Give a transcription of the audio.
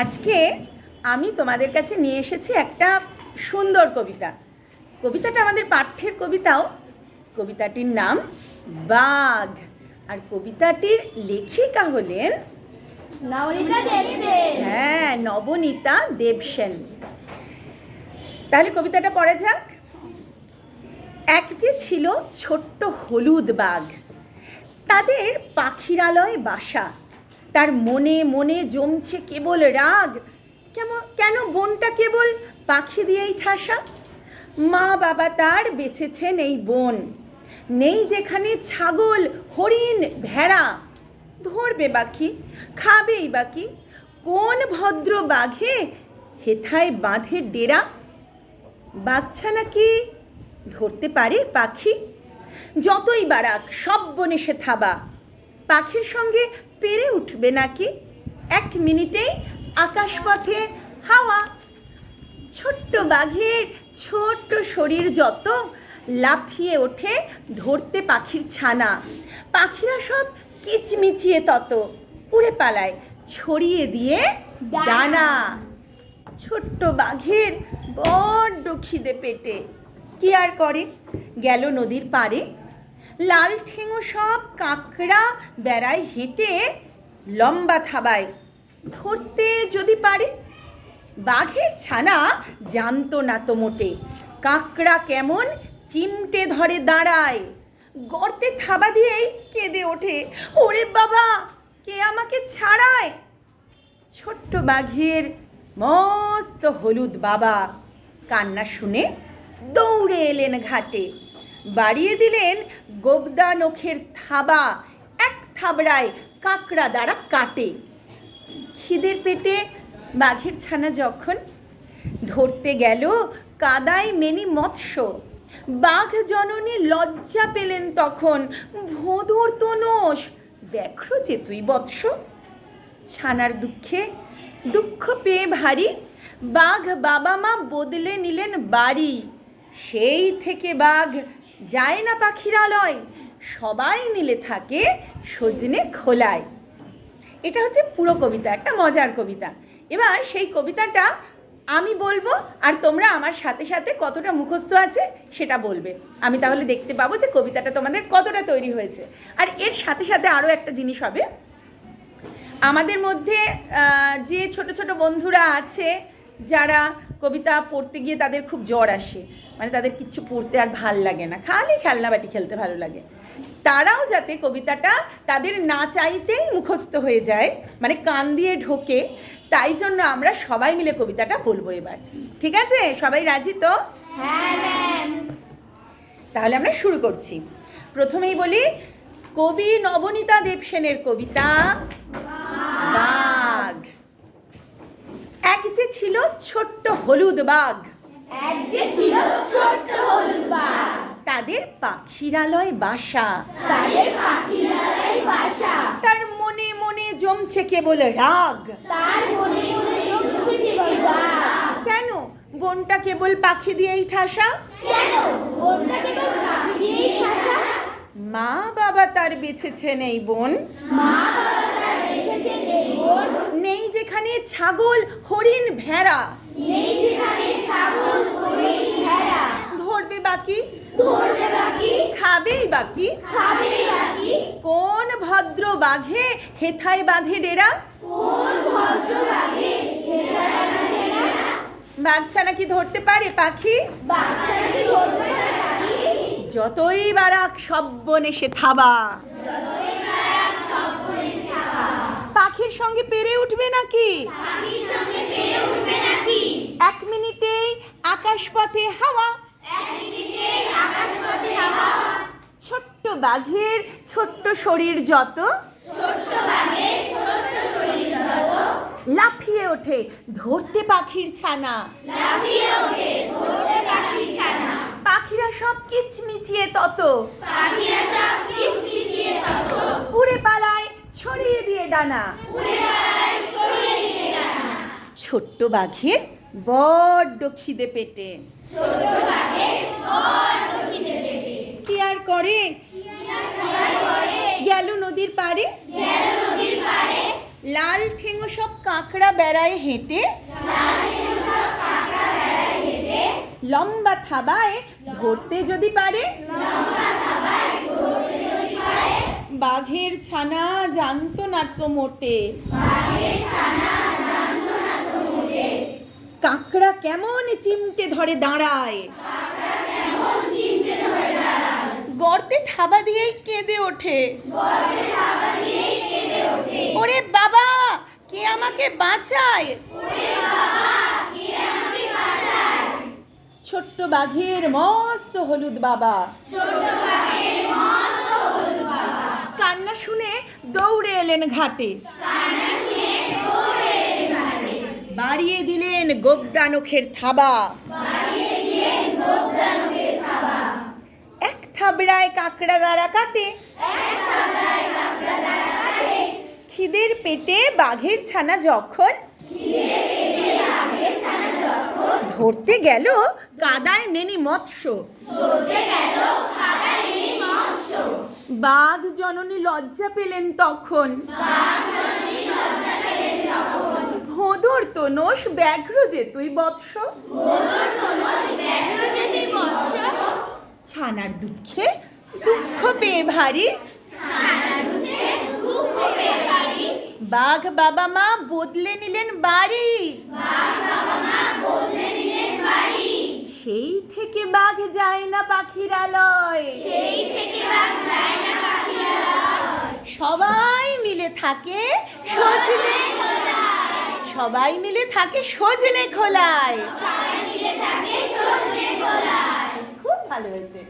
আজকে আমি তোমাদের কাছে নিয়ে এসেছি একটা সুন্দর কবিতা। কবিতাটা আমাদের পাঠ্যের কবিতাও। কবিতাটির নাম বাঘ। আর কবিতাটির লেখিকা হলেন হ্যাঁ নবনীতা দেবসেন। তাহলে কবিতাটা পড়া যাক। এক যে ছিল ছোট্ট হলুদ বাঘ তাদের পাখিরালয় বাসা। তার মনে মনে জমছে কেবল রাগ। কেমন কেন বনটা কেবল পাখি দিয়েই ঠাসা? মা বাবা তার বেছেছেন এই বন। নেই যেখানে ছাগল, হরিণ, ভেড়া। ধরবে বাকি, খাবেই বাকি। কোন ভদ্র বাঘে হেথায় বাঁধে ডেরা? বাচ্চা নাকি ধরতে পারে পাখি? যতই বারাক সব বনে সে থাবা। পাখির সঙ্গে পেরে উঠবে নাকি? এক মিনিটেই আকাশপথে হাওয়া। ছোট্ট বাঘের ছোট্ট শরীর যত লাফিয়ে ওঠে ধরতে পাখির ছানা। পাখিরা সব কিচমিচিয়ে তত, উড়ে পালায়, ছড়িয়ে দিয়ে ডানা। ছোট্ট বাঘের বড্ড খিদে পেটে। কি আর করে? গেল নদীর পাড়ে লাল ঠেঙো সব কাঁকড়া বেড়ায় হেঁটে লম্বা থাবায়। ধরতে যদি পারে, বাঘের ছানা জানতো না তো মোটে। কাঁকড়া কেমন চিমটে ধরে দাঁড়ায়। গর্তে থাবা দিয়েই কেঁদে ওঠে। ওরে বাবা, কে আমাকে ছাড়ায়? ছোট্ট বাঘের মস্ত হলুদ বাবা। কান্না শুনে দৌড়ে এলেন ঘাটে। বাড়িয়ে দিলেন গোবদা নখের থাবা। এক থাবড়ায় কাঁকড়া দ্বারা কাটে। খিদের পেটে বাঘের ছানা যখন ধরতে গেল, কাদায় মেনি মৎস্য। বাঘ জননী লজ্জা পেলেন তখন। ভোঁদর তনস দেখো যে তুই বৎস। ছানার দুঃখে দুঃখ পেয়ে ভারী, বাঘ বাবা মা বদলে নিলেন বাড়ি। সেই থেকে বাঘ যায় না পাখিরালয়। সবাই মিলে থাকে সজনে খোলায়। এটা হচ্ছে পুরো কবিতা, একটা মজার কবিতা। এবার সেই কবিতাটা আমি বলব আর তোমরা আমার সাথে সাথে কতটা মুখস্থ আছে সেটা বলবে। আমি তাহলে দেখতে পাবো যে কবিতাটা তোমাদের কতটা তৈরি হয়েছে। আর এর সাথে সাথে আরও একটা জিনিস হবে। আমাদের মধ্যে যে ছোট ছোট বন্ধুরা আছে যারা কবিতা পড়তে গিয়ে তাদের খুব জ্বর আসে মানে তাদের কিচ্ছু পড়তে আর ভালো লাগে না। খালি খেলনাবাটি খেলতে ভালো লাগে। তারাও যাতে কবিতাটা তাদের না চাইতেই মুখস্থ হয়ে যায় মানে কান দিয়ে ঢোকে তাই জন্য আমরা সবাই মিলে কবিতাটা বলব এবার। ঠিক আছে? সবাই রাজি তো? হ্যাঁ তাহলে আমরা শুরু করছি। প্রথমেই বলি কবি নবনীতা দেবসেনের কবিতা এক যে ছিল ছোট্ট হলুদ বাঘ। এক যে ছিল ছোট্ট হলুদ বাঘ। তাদের পাখিরালয় বাসা। তাদের পাখিরালয় বাসা। তার মনে মনে জমছে কেবল রাগ। তার মনে মনে জমছে জীবন বাঘ কেন? বনটা কেবল পাখি দিয়েই ঠাসা? কেন? বনটা কেবল পাখি দিয়েই ঠাসা? মা বাবা তার বেছেছেন এই বন। মা বাবা তার বেঁচেছে এই বন নেই যেখানে ছাগল হরিণ ভেড়া। নেই যেখানে ছাগল হরিণ ভেড়া। ধরবে বাকি? ধরবে বাকি? খাবেই বাকি? খাবে বাকি? কোন ভদ্র বাঘে হেথায় বাঁধে ডেরা? কোন ভদ্র বাঘে বাঘছা নাকি ধরতে পারে পাখি? বাচ্চাকে ধরবে না বাকি যতই বারাক সব বনে সে থাবা। পাখির সঙ্গে পেরে উঠবে নাকি? পাখির সঙ্গে পেরে উঠবে নাকি? এক মিনিটেই আকাশপথে হাওয়া। এক মিনিটে আকাশপথে হাওয়া। ছোট্ট বাঘের ছোট্ট শরীর যত। ছোট্ট বাঘে ছোট্ট শরীর যত। লাফিয়ে ওঠে ধরতে পাখির ছানা। লাফিয়ে ওঠে ধরতে পাখির ছানা। পাখিরা সব কিচমিচিয়ে তত। পাখিরা সব কিচকিচিয়ে তত। উড়ে পালায় ছড়িয়ে দিয়ে ডানা। ছোট্ট বাঘের বড্ড খিদে পেটে। কি আর করে। গেল নদীর পাড়ে। লাল ঠেঙো সব কাঁকড়া বেড়ায় হেঁটে। লম্বা থাবায় ধরতে যদি পারে। বাঘের ছানা জানতো না মোটে। কাঁকড়া কেমন চিমটে ধরে দাঁড়ায়। গর্তে থাবা দিয়েই কেঁদে ওঠে। ওরে বাবা, কে আমাকে বাঁচায়? ছোট্ট বাঘের মস্ত হলুদ বাবা। কান্না শুনে দৌড়ে এলেন ঘাটে। বাড়িয়ে দিলেন গোবদা নখের থাবা। এক থাবড়ায় কাকড়া দ্বারা কাটে। খিদের পেটে বাঘের ছানা যখন ধরতে গেল কাদায় নেনি মৎস্য। বাঘ জননী লজ্জা পেলেন তখন। ভোঁদর তোনস ব্যাঘ্র যে তুই বৎস। ছানার দুঃখে দুঃখ পেয়ে ভারী। বাঘ বাবা মা বদলে নিলেন বাড়ি। সেই থেকে বাঘ যায় না পাখিরালয়। সবাই মিলে থাকে সজনে সবাই মিলে থাকে সজনে খোলায়। সবাই মিলে থাকে সজনে খোলায়। খুব ভালো হয়েছে।